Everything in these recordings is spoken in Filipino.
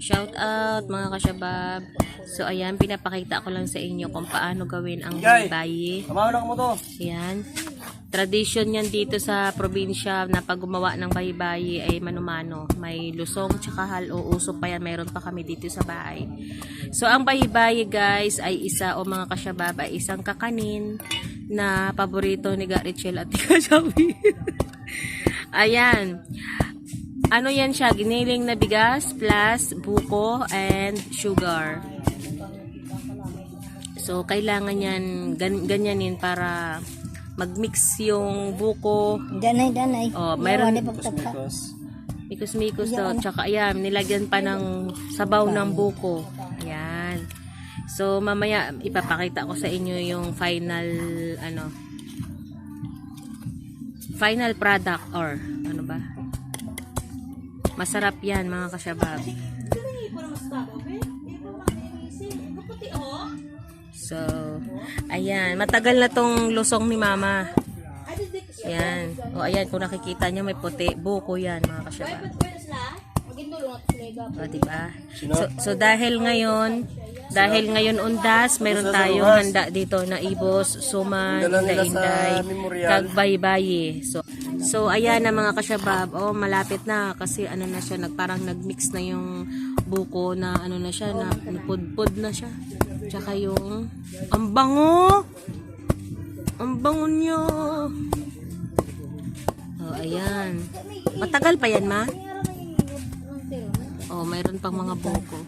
Shout out mga kasyabab. So ayan, pinapakita ko lang sa inyo kung paano gawin ang bayi. Kamahanak mo to. Ayan. Tradisyon yan dito sa probinsya na pag gumawa ng bayi-bayi ay manumano. May lusong tsaka halo. Uso pa yan. Meron pa kami dito sa bahay. So ang bayi-bayi guys ay isa o mga kasyabab ay isang kakanin na paborito ni Garichel at Kasabi. Ayan. Ano yan siya? Giniling na bigas plus buko and sugar. So, kailangan yan gan ganyanin para mag-mix yung buko. Danay, danay. Oh, mayroon-. Tapos, Mikos-mikos to. Tsaka, ayan, nilagyan pa ng sabaw ng buko. Ayan. So, mamaya, ipapakita ko sa inyo yung final, ano, final product or, ano ba? Masarap yan, mga kasyabab. So, ayan. Matagal na tong lusong ni mama. Ayan. O, ayan. Kung nakikita nyo, may puti. Buko yan, mga kasyabab. O, diba? So, so, dahil ngayon, dahil ngayon undas, meron tayong handa dito na ibos, suman, inday-inday, memorial. kagbaybayi. So, so, ayan na mga kasyabab. Oh, malapit na kasi ano na siya, nag, parang nagmix na yung buko na ano na siya, na pudpud na siya. Tsaka yung, ang bango! Ang bango niya! Oh, ayan. Matagal pa yan, ma? Oh, mayroon pang mga buko.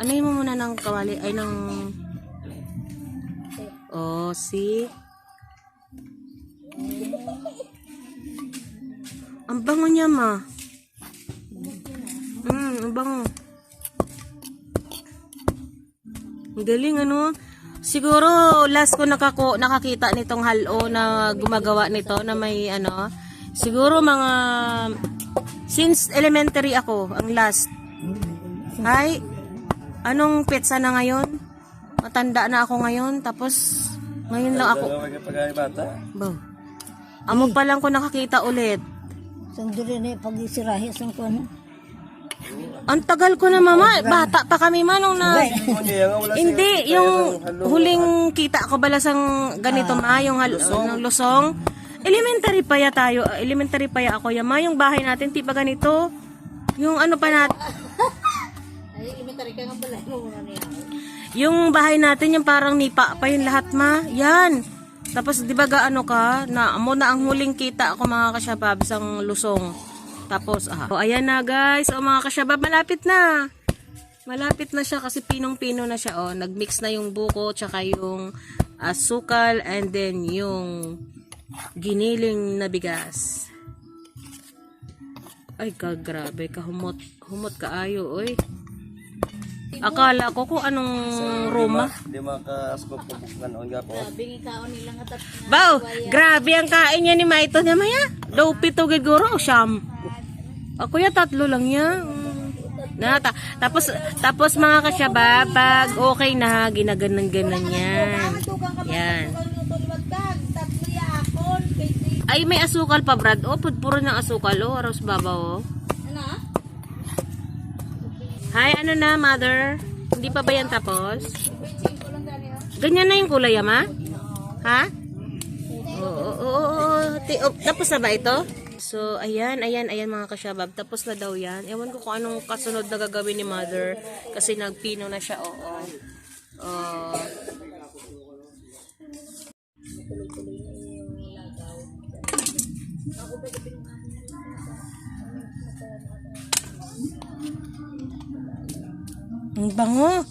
Ano mo muna ng kawali? Ay, ng... Oh, see? Ang bango niya, ma. Mm, ang bango. Ang galing, ano? Siguro, last ko nakako, nakakita nitong halo na gumagawa nito na may ano. Siguro mga... Since elementary ako, ang last. Ay, anong petsa na ngayon? Matanda na ako ngayon, tapos ngayon lang ako. Ba? Amo pa lang ko nakakita ulit. Sang diri ni pag isirahi sang kuan. Ang tagal ko na mama, bata pa kami man nung na... Hindi yung huling kita ko balasang ganito ma, yung hal- ng lusong. Elementary pa ya tayo, elementary pa ya ako ya ma, yung bahay natin, di pa ganito. Yung ano pa nat, Ay, imitari ka nga pala mo na niya. yung bahay natin, yung parang nipa pa yung lahat ma, yan. Tapos di ba gaano ka, na mo na ang huling kita ako mga kasyabab sang lusong. Tapos, ah, oh, ayan na guys, oh mga kasyabab, malapit na. Malapit na siya kasi pinong-pino na siya. Oh, nagmix na yung buko tsaka yung asukal and then yung giniling na bigas. Ay, ka humot. Humot ka ayo, oy. Akala ko kung anong Roma. Hindi makaskop ko bukan o nga po. Bingi kaon nila nga tat. Bao, grabe ang kain niya ni Maito niya maya. Daw pito giguro, siyam. Ako ya tatlo lang niya. Mm. Na, ta- tapos, tapos mga kasyaba, pag okay na, ginaganan-ganan yan. Yan. Ay, may asukal pa, Brad. Oh, puro ng asukal. Oh, aros babaw. Oh. Hi, ano na, mother? Hindi pa ba yan tapos? Ganyan na yung kulay, ama? Ha? Oo, oo, oo, oo. Oh, Tapos na ba ito? So, ayan, ayan, ayan mga kasyabab. Tapos na daw yan. Ewan ko kung anong kasunod na gagawin ni mother. Kasi nagpino na siya, oo. Oh. Ang bango.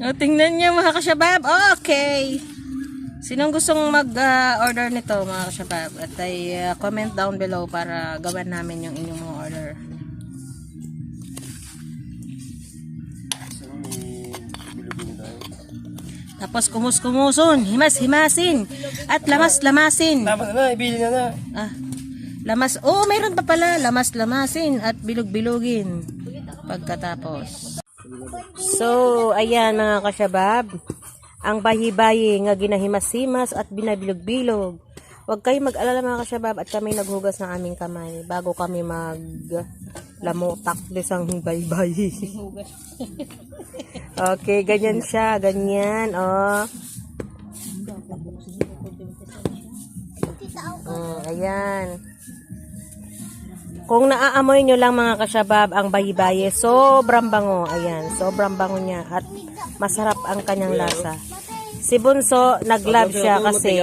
O, tingnan niyo mga kasyabab. Okay. Sinong gustong mag-order nito mga kasyabab? At ay uh, comment down below para gawan namin yung inyong mga order. Tapos kumus-kumuson, himas-himasin, at lamas-lamasin. Tama na na, ibili na na. Ah, lamas, oh, mayroon pa pala, lamas-lamasin at bilog-bilugin. Pagkatapos. So, ayan mga kasyabab. Ang bahi-bahi nga ginahimas-himas at binabilog-bilog. Huwag kayo mag-alala mga kasyabab at kami naghugas ng aming kamay bago kami mag lamutak disang baybay. Okay, ganyan siya, ganyan, oh. Mm, ayan. Kung naaamoy nyo lang mga kasyabab ang bayi-bayi, sobrang bango. Ayan, sobrang bango niya at masarap ang kanyang lasa. Si Bunso, nag-love siya kasi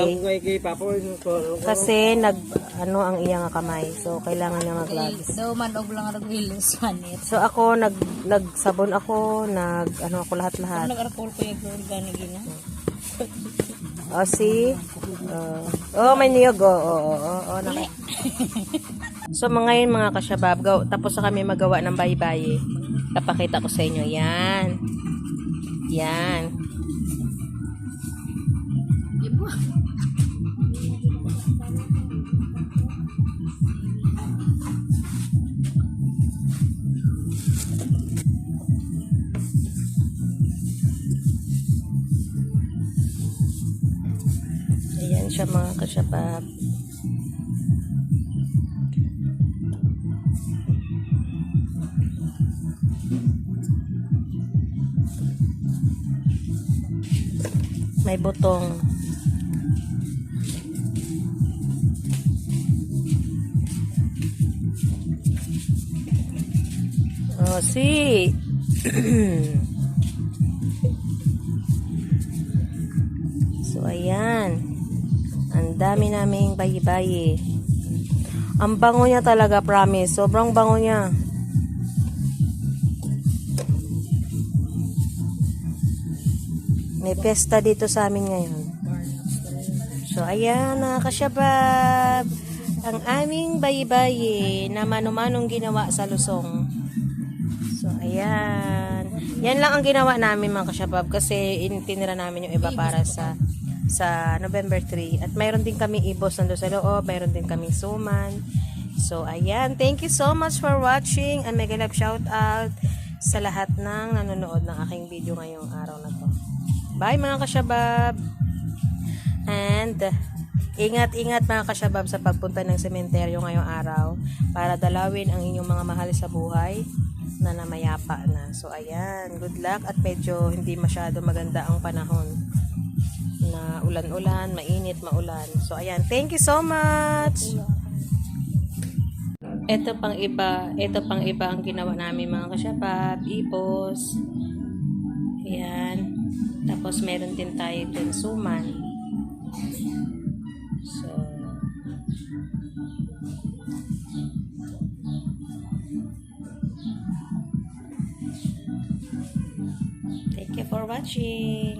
kasi nag ano ang iyang kamay. So kailangan niya mag-gloves. Daw man og lang ang manit. So ako nag nagsabon ako, nag ano ako lahat-lahat. Nag-alcohol ko yung organic gina. O si uh, Oh, may niyog. Oh, oh, oh, oh, oh naka- So mga ngayon mga kasyabab, tapos na kami magawa ng bayi-bayi. Tapakita ko sa inyo. Yan. Yan. Ayan siya mga kasyabab. May butong. Oh, si. so, ayan. Ang dami naming bayi-bayi. Ang bango niya talaga, promise. Sobrang bango niya. May pesta dito sa amin ngayon. So, ayan mga kasyabab. Ang aming bayi-bayi na manumanong ginawa sa lusong. So, ayan. Yan lang ang ginawa namin mga kasyabab kasi in- tinira namin yung iba para sa sa November 3. At mayroon din kami ibos nando sa loob. Mayroon din kami suman. So, ayan. Thank you so much for watching and mega love shout out sa lahat ng nanonood ng aking video ngayong araw na to. Bye mga kasyabab! And ingat-ingat mga kasyabab sa pagpunta ng sementeryo ngayong araw para dalawin ang inyong mga mahal sa buhay na namayapa na. So ayan, good luck at medyo hindi masyado maganda ang panahon na ulan-ulan, mainit, maulan. So ayan, thank you so much! Ito pang iba, ito pang iba ang ginawa namin mga kasyabab, ipos. Ayan. Tapos meron din tayo din suman. So, Thank you for watching.